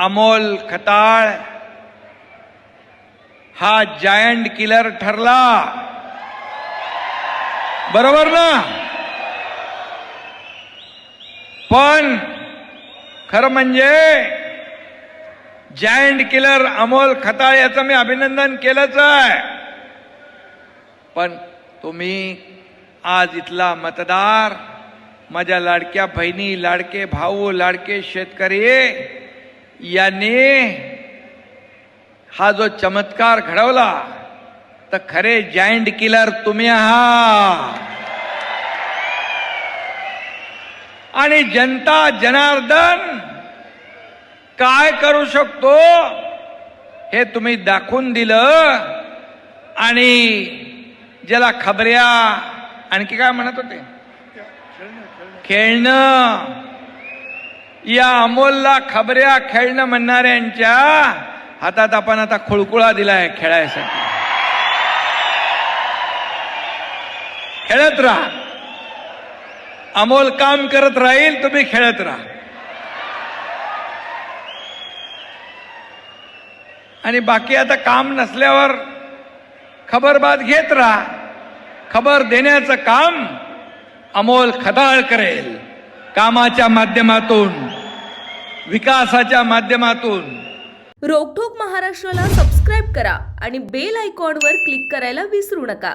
अमोल खताळ हा giant killer ठरला. बरोबर ना? पण खरं म्हणजे जायंट किलर अमोल खताळ याचं मी अभिनंदन केलंच आहे. पण तुम्ही आज इथला मतदार माझ्या लाडक्या बहिणी लाडके भाऊ लाडके शेतकरी यांनी हा जो चमत्कार घडवला तर खरे जायंट किलर तुम्ही आहात. आणि जनता जनार्दन काय करू शकतो हे तुम्ही दाखवून दिलं. आणि ज्याला खबऱ्या आणखी काय म्हणत होते? खेळणं. या अमोलला खबऱ्या खेळणं म्हणणाऱ्यांच्या हातात आपण आता खुळकुळा दिलाय खेळायसाठी. खेळत राहा. अमोल काम करत राहील तुम्ही खेळत राहा. आणि बाकी आता काम नसल्यावर खबरबाद घेत राहा. खबर देण्याचं काम अमोल खदाळ करेल कामाच्या माध्यमातून. विकासाच्या माध्यमातून. रोखोक महाराष्ट्राला सबस्क्राईब करा आणि बेल आयकॉनवर क्लिक करायला विसरू नका.